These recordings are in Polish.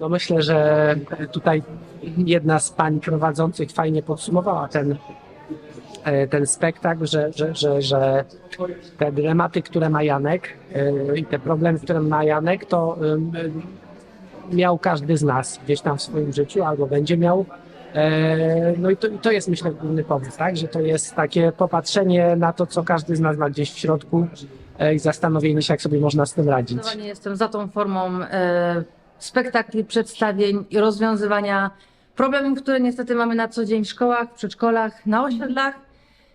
No myślę, że tutaj jedna z pań prowadzących fajnie podsumowała ten, e, ten spektakl, że, że, że, że te dylematy, które ma Janek e, i te problemy, które ma Janek, to miał każdy z nas gdzieś tam w swoim życiu albo będzie miał. E, No i to, to jest myślę główny powód, tak? Że to jest takie popatrzenie na to, co każdy z nas ma gdzieś w środku i zastanowienie się, jak sobie można z tym radzić. Zdecydowanie jestem za tą formą spektakli, przedstawień i rozwiązywania problemów, które niestety mamy na co dzień w szkołach, przedszkolach, na osiedlach.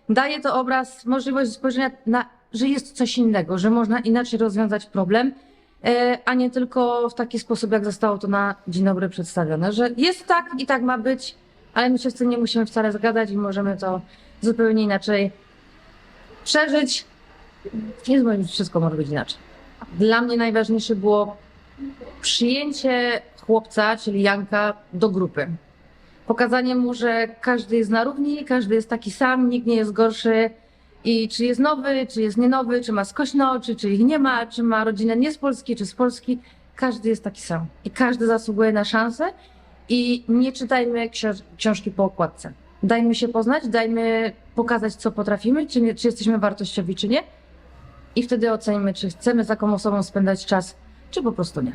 Daje to obraz, możliwość spojrzenia na, że jest coś innego, że można inaczej rozwiązać problem, e, a nie tylko w taki sposób, jak zostało to na dzień dobry przedstawione, że jest tak i tak ma być, ale my się z tym nie musimy wcale zgadać i możemy to zupełnie inaczej przeżyć. Nie zmienić wszystko może być inaczej. Dla mnie najważniejsze było przyjęcie chłopca, czyli Janka, do grupy. Pokazanie mu, że każdy jest na równi, każdy jest taki sam, nikt nie jest gorszy. I czy jest nowy, czy jest nienowy, czy ma skośne oczy, czy ich nie ma, czy ma rodzinę nie z Polski, czy z Polski, każdy jest taki sam. I każdy zasługuje na szansę. I nie czytajmy książ- książki po okładce. Dajmy się poznać, dajmy pokazać, co potrafimy, czy, nie, czy jesteśmy wartościowi, czy nie. I wtedy ocenimy, czy chcemy z taką osobą spędzać czas, czy po prostu nie.